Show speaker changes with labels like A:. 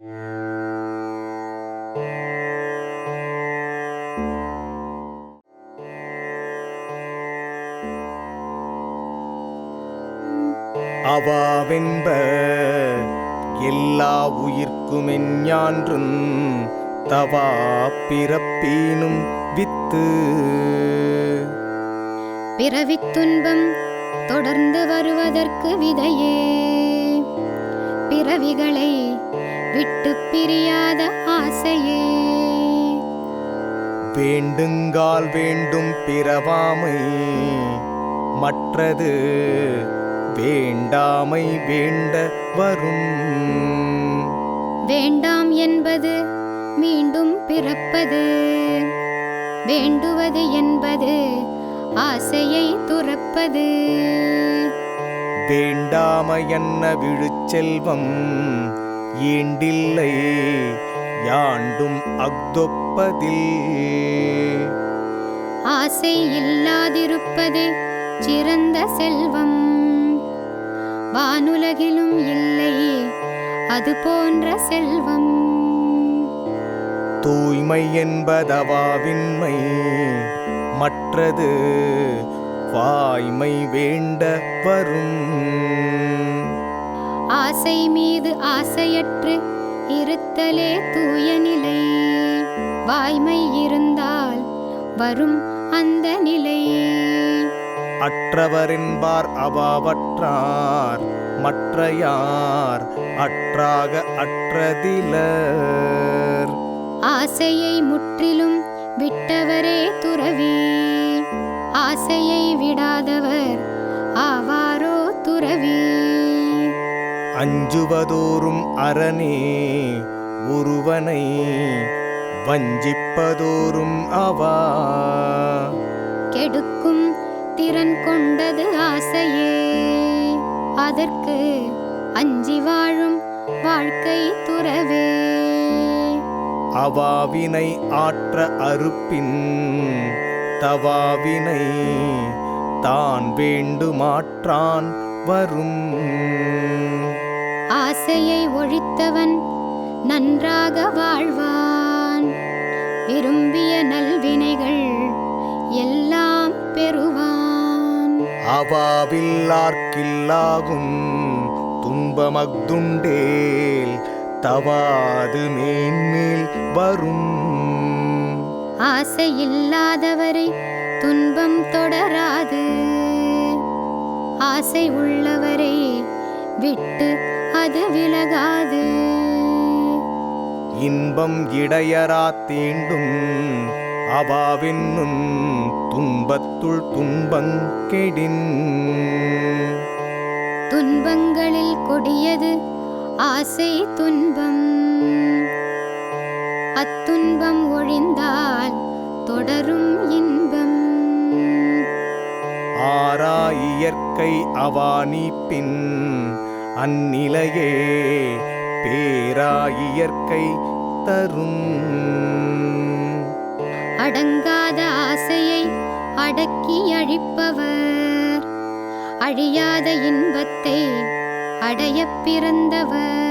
A: அவாவென்ப எல்லா உயிர்க்குமென் ஞான்றும் தவா பிறப்பீனும் வித்து.
B: பிறவித் துன்பம் தொடர்ந்து வருவதற்கு விதையே. பிறவிகளை விட்டு பிரியாத ஆசையே.
A: வேண்டுங்கால் வேண்டும் பிறவாமை மற்றது வேண்டாமை வேண்ட வரும்.
B: வேண்டாம் என்பது மீண்டும் பிறப்பது வேண்டுவது என்பது ஆசையை துறப்பது.
A: வேண்டாமையன்ன விழுச்செல்வம் ஈண்டில்லை யாண்டும் அக்தொப்பதில்
B: ஆசை இல்லாதிருப்பதே சிறந்த செல்வம். வானுலகிலும் இல்லை அது போன்ற செல்வம்.
A: தூய்மை என்பதவாவின்மை மற்றது வாய்மை வேண்ட வரும்.
B: ஆசை மீது ஆசையற்று இருத்தலே தூய நிலை. வாய்மை இருந்தால் வரும் அந்த நிலை.
A: அற்றவரென்பார் அவாவற்றார் மற்ற யார் அற்றாக அற்றதிலர்.
B: ஆசையை முற்றிலும் விட்டவரே துறவி. ஆசையை விடாதவர் ஆவாரோ துறவி.
A: அஞ்சுவதோறும் அரணே ஒருவனை வஞ்சிப்பதோறும் அவா.
B: கெடுக்கும் திறன் கொண்டது ஆசையே அதற்கு அஞ்சி வாழும் வாழ்க்கை துறவே.
A: அவாவினை ஆற்ற அறுப்பின் தவாவினை தான் வேண்டுமாற்றான் வரும்.
B: ஆசையை ஒழித்தவன் நன்றாக வாழ்வான். விரும்பிய நல்வினைகள் எல்லாம் பெறுவான்.
A: அவாவில்லார்க்கில்லாகும் துன்பமக்துண்டேல் தவாது மேன்மேல் வரும்.
B: ஆசை இல்லாதவரை துன்பம் தொடராது. ஆசை உள்ளவரை விட்டு அது விலகாது.
A: இன்பம் இடையரா தீண்டும் அவாவென்னும் துன்பத்துள் துன்பங் கெடின்.
B: துன்பங்களில் கொடியது ஆசை துன்பம். அத்துன்பம் ஒழிந்தால் தொடரும் இன்பம்.
A: ஆரா இயற்கை அவானி பின் அந்நிலையே பேரா இயற்கை தரும்.
B: அடங்காத ஆசையை அடக்கி அழிப்பவர். அழியாத இன்பத்தை அடைய பிறந்தவர்.